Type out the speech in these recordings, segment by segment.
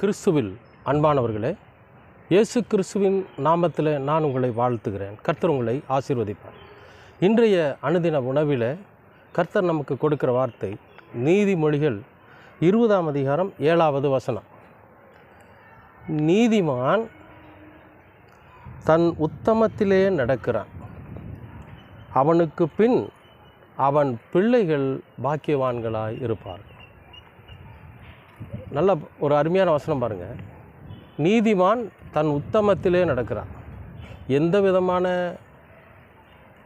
கிறிஸ்துவில் அன்பானவர்களே இயேசு கிறிஸ்துவின் நாமத்தில் நான் உங்களை வாழ்த்துகிறேன். கர்த்தர் உங்களை ஆசீர்வதிப்பார். இன்றைய அனுதின உணவில் கர்த்தர் நமக்கு கொடுக்கிற வார்த்தை நீதிமொழிகள் இருபதாம் அதிகாரம் ஏழாவது வசனம். நீதிமான் தன் உத்தமத்திலே நடக்கிறான். அவனுக்கு பின் அவன் பிள்ளைகள் பாக்கியவான்களாய் இருப்பார்கள். நல்ல ஒரு அருமையான வசனம் பாருங்கள் நீதிமான் தன் உத்தமத்திலே நடக்கிறான். எந்த விதமான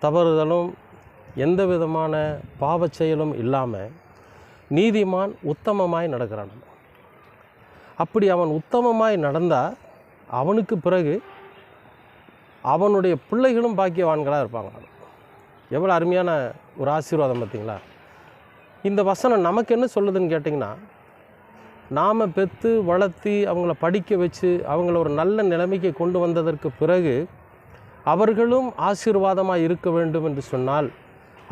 தவறுதலும் எந்த விதமான பாவச் செயலும் இல்லாமல் நீதிமான் உத்தமமாய் நடக்கிறான். அப்படி அவன் உத்தமமாய் நடந்தால் அவனுக்கு பிறகு அவனுடைய பிள்ளைகளும் பாக்கியவான்களாக இருப்பாங்க. எவ்வளோ அருமையான ஒரு ஆசீர்வாதம் பார்த்தீங்களா இந்த வசனம் நமக்கு என்ன சொல்லுதுன்னு கேட்டிங்கன்னா நாம் பெற்று வளர்த்தி அவங்கள படிக்க வச்சு அவங்கள ஒரு நல்ல நிலைமைக்கு கொண்டு வந்ததற்கு பிறகு அவர்களும் ஆசீர்வாதமாக இருக்க வேண்டும் என்று சொன்னால்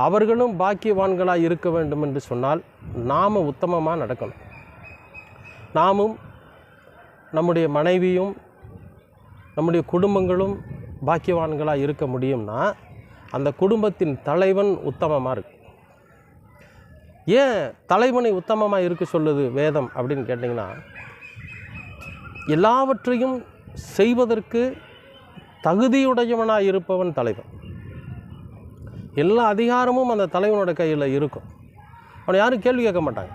அவர்களும் பாக்கியவான்களாக இருக்க வேண்டும் என்று சொன்னால் நாம் உத்தமமாக நடக்கணும். நாமும் நம்முடைய மனைவியும் நம்முடைய குடும்பங்களும் பாக்கியவான்களாக இருக்க முடியும்னா அந்த குடும்பத்தின் தலைவன் உத்தமமாக இருக்கும். ஏன் தலைவனை உத்தமமாக இருக்க சொல்லுது வேதம் அப்படின்னு கேட்டிங்கன்னா எல்லாவற்றையும் செய்வதற்கு தகுதியுடையவனாக இருப்பவன் தலைவன். எல்லா அதிகாரமும் அந்த தலைவனோட கையில் இருக்கும். அவனை யாரும் கேள்வி கேட்க மாட்டாங்க.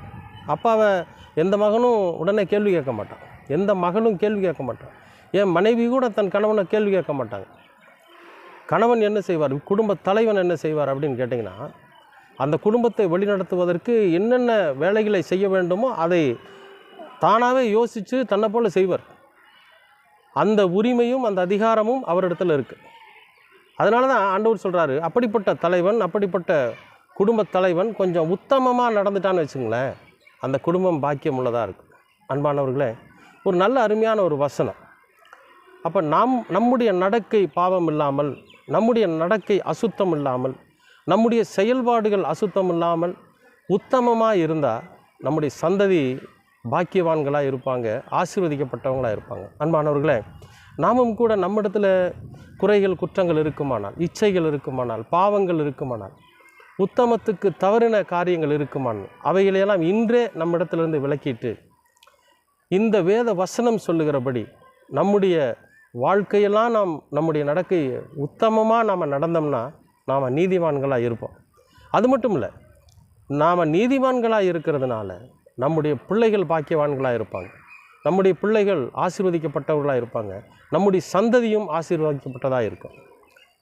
அப்பாவை எந்த மகனும் உடனே கேள்வி கேட்க மாட்டான். எந்த மகளும் கேள்வி கேட்க மாட்டான். என் மனைவி கூட தன் கணவனை கேள்வி கேட்க மாட்டாங்க. கணவன் என்ன செய்வார்? குடும்ப தலைவன் என்ன செய்வார் அப்படின்னு கேட்டிங்கன்னா அந்த குடும்பத்தை வழிநடத்துவதற்கு என்னென்ன வேலைகளை செய்ய வேண்டுமோ அதை தானாகவே யோசித்து தன்னை போல் செய்வார். அந்த உரிமையும் அந்த அதிகாரமும் அவரிடத்தில் இருக்குது அதனால தான் ஆண்டவர் சொல்கிறாரு அப்படிப்பட்ட தலைவன் அப்படிப்பட்ட குடும்ப தலைவன் கொஞ்சம் உத்தமமாக நடந்துட்டான்னு வச்சுங்களேன் அந்த குடும்பம் பாக்கியம் உள்ளதாக இருக்கும். அன்பானவர்களே ஒரு நல்ல அருமையான ஒரு வசனம். அப்போ நாம் நம்முடைய நடக்கை பாவம் இல்லாமல் நம்முடைய நடக்கை அசுத்தம் இல்லாமல் நம்முடைய செயல்பாடுகள் அசுத்தம் இல்லாமல் உத்தமமாக இருந்தால் நம்முடைய சந்ததி பாக்கியவான்களாக இருப்பாங்க ஆசீர்வதிக்கப்பட்டவங்களாக இருப்பாங்க. அன்பானவர்களே நாமும் கூட நம்மிடத்தில் குறைகள் குற்றங்கள் இருக்குமானால் இச்சைகள் இருக்குமானால் பாவங்கள் இருக்குமானால் உத்தமத்துக்கு தவறின காரியங்கள் இருக்குமானால் அவைகளையெல்லாம் இன்றே நம்மிடத்திலிருந்து விலக்கிட்டு இந்த வேத வசனம் சொல்லுகிறபடி நம்முடைய வாழ்க்கையெல்லாம் நாம் நம்முடைய நடக்கை உத்தமமாக நாம் நடந்தோம்னா நாம் நீதிமான்களாக இருப்போம். அது மட்டும் இல்லை நாம் நீதிமான்களாக இருக்கிறதுனால நம்முடைய பிள்ளைகள் பாக்கியவான்களாக இருப்பாங்க. நம்முடைய பிள்ளைகள் ஆசீர்வதிக்கப்பட்டவர்களாக இருப்பாங்க. நம்முடைய சந்ததியும் ஆசீர்வதிக்கப்பட்டதாக இருக்கும்.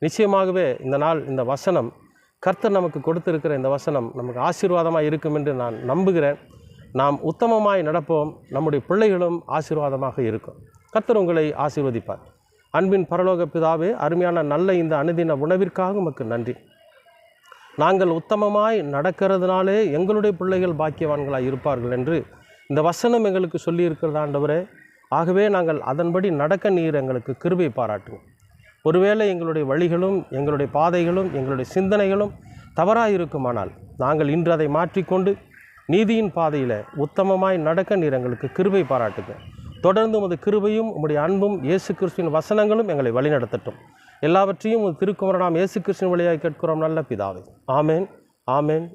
நிச்சயமாகவே இந்த நாள் இந்த வசனம் கர்த்தர் நமக்கு கொடுத்திருக்கிற இந்த வசனம் நமக்கு ஆசீர்வாதமாக இருக்கும் என்று நான் நம்புகிறேன். நாம் உத்தமமாய் நடப்போம். நம்முடைய பிள்ளைகளும் ஆசீர்வாதமாக இருக்கும். கர்த்தர் உங்களை ஆசீர்வதிப்பார். அன்பின் பரலோக பிதாவே அருமையான நல்ல இந்த அனுதின உணவிற்காக உமக்கு நன்றி. நாங்கள் உத்தமமாய் நடக்கிறதுனாலே எங்களுடைய பிள்ளைகள் பாக்கியவான்களாக இருப்பார்கள் என்று இந்த வசனம் எங்களுக்கு சொல்லியிருக்கிறதாண்டவரே ஆண்டவரே. ஆகவே நாங்கள் அதன்படி நடக்க நீர் எங்களுக்கு கிருபை பாராட்டுவோம் ஒருவேளை எங்களுடைய வழிகளும் எங்களுடைய பாதைகளும் எங்களுடைய சிந்தனைகளும் தவறாக இருக்குமானால் நாங்கள் இன்று அதை மாற்றிக்கொண்டு நீதியின் பாதையில் உத்தமமாய் நடக்க நீர் எங்களுக்கு கிருபை பாராட்டுங்க தொடர்ந்து உமது கிருபையும் உம்முடைய அன்பும் இயேசு கிறிஸ்துவின் வசனங்களும் எங்களை வழிநடத்தட்டும். எல்லாவற்றையும் உமது திருக்குமரனாம் இயேசு கிறிஸ்துவின் வழியாக கேட்கிறோம் நல்ல பிதாவே. ஆமேன் ஆமேன்.